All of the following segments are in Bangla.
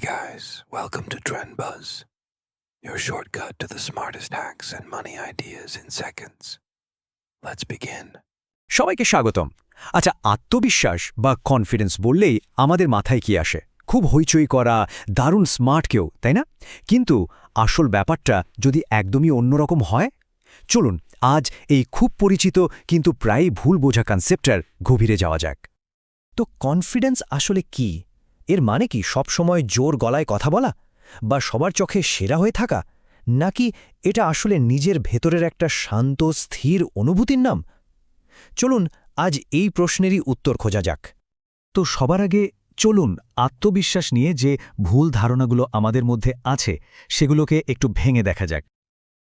guys, welcome to Trend Buzz, your shortcut to the smartest hacks and money ideas in seconds. Let's begin. সবাইকে স্বাগতম। আচ্ছা আত্মবিশ্বাস বা কনফিডেন্স বললেই আমাদের মাথায় কি আসে? খুব হইচই করা দারুণ স্মার্ট কেউ তাই না? কিন্তু আসল ব্যাপারটা যদি একদমই অন্যরকম হয়? চলুন আজ এই খুব পরিচিত কিন্তু প্রায় ভুল বোঝা কনসেপ্টার গভীরে যাওয়া যাক। তো কনফিডেন্স আসলে কি? এর মানে কি সবসময় জোর গলায় কথা বলা বা সবার চোখে সেরা হয়ে থাকা? নাকি এটা আসলে নিজের ভেতরের একটা শান্ত, স্থির অনুভূতির নাম? চলুন, আজ এই প্রশ্নেরই উত্তর খোঁজা যাক। তো সবার আগে চলুন আত্মবিশ্বাস নিয়ে যে ভুল ধারণাগুলো আমাদের মধ্যে আছে, সেগুলোকে একটু ভেঙে দেখা যাক।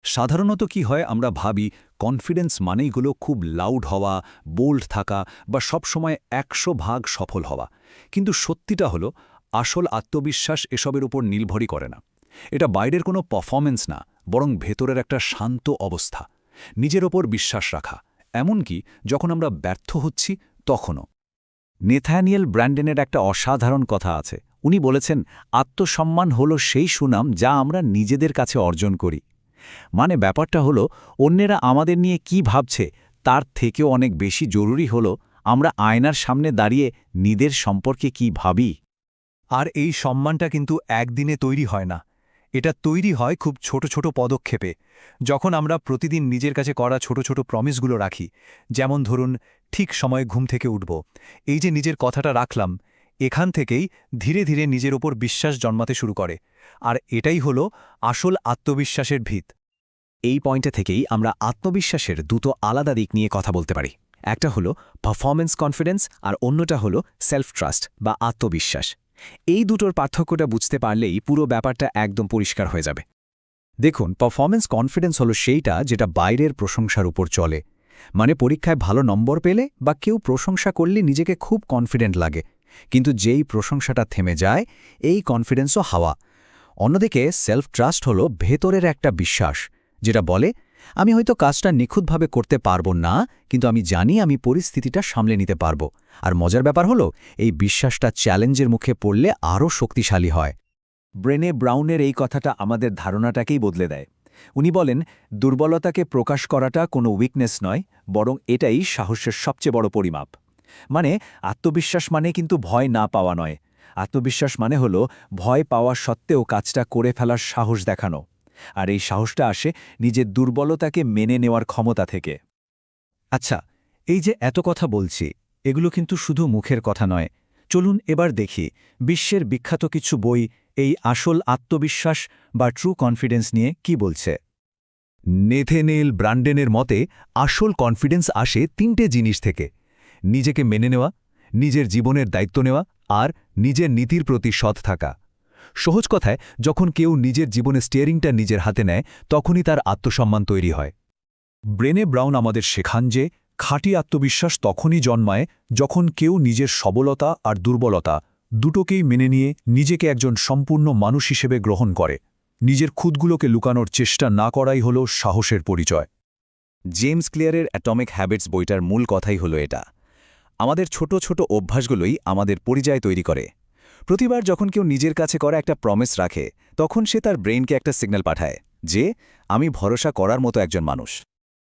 সাধারণত কি হয়, আমরা ভাবি কনফিডেন্স মানেইগুলো খুব লাউড হওয়া বোল্ড থাকা বা সবসময় একশো ভাগ সফল হওয়া। কিন্তু সত্যিটা হলো, আসল আত্মবিশ্বাস এসবের উপর নির্ভরই করে না। এটা বাইরের কোনো পারফরমেন্স না, বরং ভেতরের একটা শান্ত অবস্থা, নিজের ওপর বিশ্বাস রাখা। এমনকি যখন আমরা ব্যর্থ হচ্ছি, তখনও। নেথানিয়েল ব্র্যান্ডেনের একটা অসাধারণ কথা আছে। উনি বলেছেন, আত্মসম্মান হলো সেই সুনাম যা আমরা নিজেদের কাছে অর্জন করি। মানে ব্যাপারটা হলো, অন্যেরা আমাদের নিয়ে কি ভাবছে, তার থেকেও অনেক বেশি জরুরি হলো, আমরা আয়নার সামনে দাঁড়িয়ে নিদের সম্পর্কে কি ভাবি। আর এই সম্মানটা কিন্তু একদিনে তৈরি হয় না। এটা তৈরি হয় খুব ছোট ছোট পদক্ষেপে। যখন আমরা প্রতিদিন নিজের কাছে করা ছোট ছোট প্রমিসগুলো রাখি, যেমন ধরুন, ঠিক সময়ে ঘুম থেকে উঠব। এই যে নিজের কথাটা রাখলাম এখান থেকেই ধীরে ধীরে নিজের ওপর বিশ্বাস জন্মাতে শুরু করে। আর এটাই হল আসল আত্মবিশ্বাসের ভিত। এই পয়েন্টে থেকেই আমরা আত্মবিশ্বাসের দুটো আলাদা দিক নিয়ে কথা বলতে পারি। একটা হলো পারফরমেন্স কনফিডেন্স আর অন্যটা হলো সেলফ ট্রাস্ট বা আত্মবিশ্বাস। এই দুটোর পার্থক্যটা বুঝতে পারলেই পুরো ব্যাপারটা একদম পরিষ্কার হয়ে যাবে। দেখুন পারফরমেন্স কনফিডেন্স হলো সেইটা যেটা বাইরের প্রশংসার উপর চলে। মানে পরীক্ষায় ভালো নম্বর পেলে বা কেউ প্রশংসা করলে নিজেকে খুব কনফিডেন্ট লাগে। কিন্তু যেই প্রশংসাটা থেমে যায়, এই কনফিডেন্সও হাওয়া। অন্যদিকে সেলফ ট্রাস্ট হলো ভেতরের একটা বিশ্বাস, যেটা বলে, আমি হয়তো কাজটা নিখুঁতভাবে করতে পারব না, কিন্তু আমি জানি আমি পরিস্থিতিটা সামলে নিতে পারব। আর মজার ব্যাপার হলো, এই বিশ্বাসটা চ্যালেঞ্জের মুখে পড়লে আরও শক্তিশালী হয়। ব্রেনে ব্রাউনের এই কথাটা আমাদের ধারণাটাকেই বদলে দেয়। উনি বলেন, দুর্বলতাকে প্রকাশ করাটা কোনো উইকনেস নয়, বরং এটাই সাহসের সবচেয়ে বড় পরিমাপ। মানে আত্মবিশ্বাস মানে কিন্তু ভয় না পাওয়া নয়। আত্মবিশ্বাস মানে হলো ভয় পাওয়া সত্ত্বেও কাজটা করে ফেলার সাহস দেখানো। আর এই সাহসটা আসে নিজের দুর্বলতাকে মেনে নেওয়ার ক্ষমতা থেকে। আচ্ছা এই যে এত কথা বলছি, এগুলো কিন্তু শুধু মুখের কথা নয়। চলুন এবার দেখি বিশ্বের বিখ্যাত কিছু বই এই আসল আত্মবিশ্বাস বা ট্রু কনফিডেন্স নিয়ে কি বলছে। নেথেনেল ব্রান্ডেনের মতে, আসল কনফিডেন্স আসে তিনটে জিনিস থেকে। নিজেকে মেনে নেওয়া, নিজের জীবনের দায়িত্ব নেওয়া আর নিজের নীতির প্রতি সৎ থাকা। সহজ কথায়, যখন কেউ নিজের জীবনে স্টিয়ারিংটা নিজের হাতে নেয়, তখনই তার আত্মসম্মান তৈরি হয়। ব্রেনে ব্রাউন আমাদের শেখান যে, খাঁটি আত্মবিশ্বাস তখনই জন্মায় যখন কেউ নিজের সবলতা আর দুর্বলতা দুটোকেই মেনে নিয়ে নিজেকে একজন সম্পূর্ণ মানুষ হিসেবে গ্রহণ করে। নিজের খুদগুলোকে লুকানোর চেষ্টা না করাই হল সাহসের পরিচয়। জেমস ক্লিয়ারের অ্যাটমিক হ্যাবিটস বইটার মূল কথাই হলো এটা। আমাদের ছোট ছোট অভ্যাসগুলোই আমাদের পরিচয় তৈরি করে। প্রতিবার যখন কেউ নিজের কাছে করা একটা প্রমিস রাখে, তখন সে তার ব্রেইনকে একটা সিগন্যাল পাঠায় যে, আমি ভরসা করার মতো একজন মানুষ।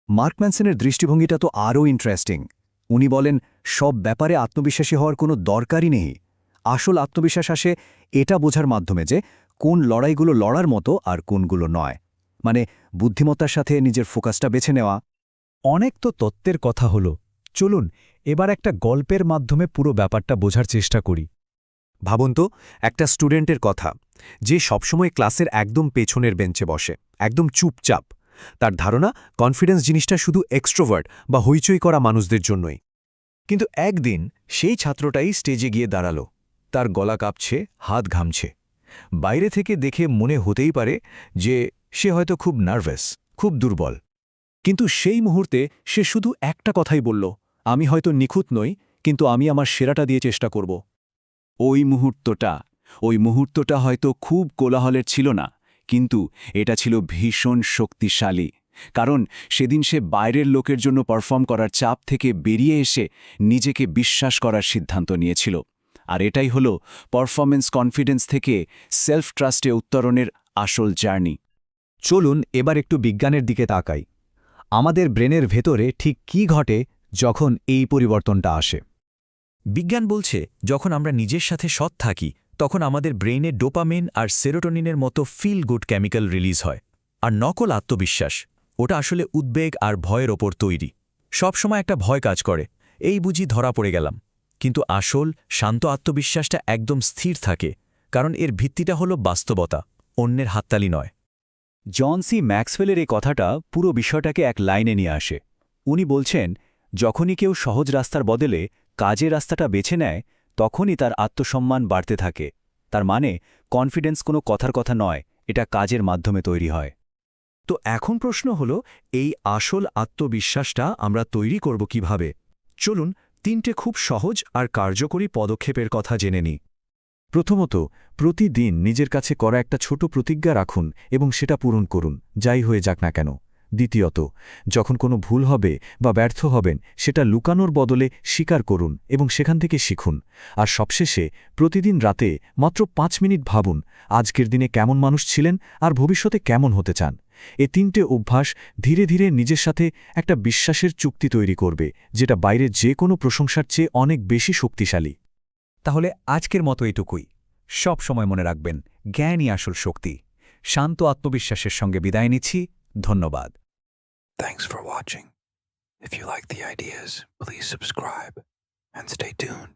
মার্ক ম্যানসনের দৃষ্টিভঙ্গিটা তো আরও ইন্টারেস্টিং উনি বলেন, সব ব্যাপারে আত্মবিশ্বাসী হওয়ার কোনো দরকারই নেই। আসল আত্মবিশ্বাস আসে এটা বোঝার মাধ্যমে যে, কোন লড়াইগুলো লড়ার মতো আর কোনগুলো নয়। মানে বুদ্ধিমত্তার সাথে নিজের ফোকাসটা বেছে নেওয়া। অনেক তো তত্ত্বের কথা হলো। চলুন, এবার একটা গল্পের মাধ্যমে পুরো ব্যাপারটা বোঝার চেষ্টা করি। ভাবুন তো, একটা স্টুডেন্টের কথা, যে সবসময় ক্লাসের একদম পেছনের বেঞ্চে বসে, একদম চুপচাপ। তার ধারণা, কনফিডেন্স জিনিসটা শুধু এক্সট্রোভার্ট বা হইচই করা মানুষদের জন্যই। কিন্তু একদিন, সেই ছাত্রটাই স্টেজে গিয়ে দাঁড়াল। তার গলা কাঁপছে, হাত ঘামছে। বাইরে থেকে দেখে মনে হতেই পারে যে, সে হয়তো খুব নার্ভাস, খুব দুর্বল। কিন্তু সেই মুহূর্তে সে শুধু একটা কথাই বলল আমি হয়তো নিখুঁত নই, কিন্তু আমি আমার সেরাটা দিয়ে চেষ্টা করব। ওই মুহূর্তটা ওই মুহূর্তটা হয়তো খুব কোলাহলের ছিল না, কিন্তু এটা ছিল ভীষণ শক্তিশালী, কারণ সেদিন সে বাইরের লোকের জন্য পারফর্ম করার চাপ থেকে বেরিয়ে এসে নিজেকে বিশ্বাস করার সিদ্ধান্ত নিয়েছিল। আর এটাই হল পারফরমেন্স কনফিডেন্স থেকে সেলফ ট্রাস্টে উত্তরণের আসল জার্নি। চলুন এবার একটু বিজ্ঞানের দিকে তাকাই। আমাদের ব্রেনের ভেতরে ঠিক কি ঘটে যখন এই পরিবর্তনটা আসে। বিজ্ঞান বলছে, যখন আমরা নিজের সাথে সৎ থাকি, তখন আমাদের ব্রেইনে ডোপামিন আর সেরোটোনিনের মতো ফিল গুড কেমিক্যাল রিলিজ হয়। আর নকল আত্মবিশ্বাস, ওটা আসলে উদ্বেগ আর ভয়ের ওপর তৈরি। সবসময় একটা ভয় কাজ করে, এই বুঝি ধরা পড়ে গেলাম। কিন্তু আসল, শান্ত আত্মবিশ্বাসটা একদম স্থির থাকে, কারণ এর ভিত্তিটা হলো বাস্তবতা, অন্যের হাততালি নয়। জন সি ম্যাক্সওয়েলের এই কথাটা পুরো বিষয়টাকে এক লাইনে নিয়ে আসে। উনি বলছেন যখনই কেউ সহজ রাস্তার বদলে কাজে রাস্তাটা বেছে নেয়, তখনই তার আত্মসম্মান বাড়তে থাকে। তার মানে কনফিডেন্স কোনো কথার কথা নয়, এটা কাজের মাধ্যমে তৈরি হয়। তো এখন প্রশ্ন হল, এই আসল আত্মবিশ্বাসটা আমরা তৈরি করব কীভাবে? চলুন, তিনটে খুব সহজ আর কার্যকরী পদক্ষেপের কথা জেনে নিই। প্রথমত, প্রতিদিন নিজের কাছে করা একটা ছোট প্রতিজ্ঞা রাখুন এবং সেটা পূরণ করুন, যাই হয়ে যাক না কেন। দ্বিতীয়ত, যখন কোনো ভুল হবে বা ব্যর্থ হবেন, সেটা লুকানোর বদলে স্বীকার করুন এবং সেখান থেকে শিখুন। আর সবশেষে, প্রতিদিন রাতে মাত্র পাঁচ মিনিট ভাবুন, আজকের দিনে কেমন মানুষ ছিলেন আর ভবিষ্যতে কেমন হতে চান। এ তিনটে অভ্যাস ধীরে ধীরে নিজের সাথে একটা বিশ্বাসের চুক্তি তৈরি করবে, যেটা বাইরের যে কোনো প্রশংসার চেয়ে অনেক বেশি শক্তিশালী। তাহলে আজকের মতো এটুকুই। সব সময় মনে রাখবেন, জ্ঞানই আসল শক্তি। শান্ত আত্মবিশ্বাসের সঙ্গে বিদায় নিচ্ছি, ধন্যবাদ। Thanks for watching. If you like the ideas, please subscribe and stay tuned.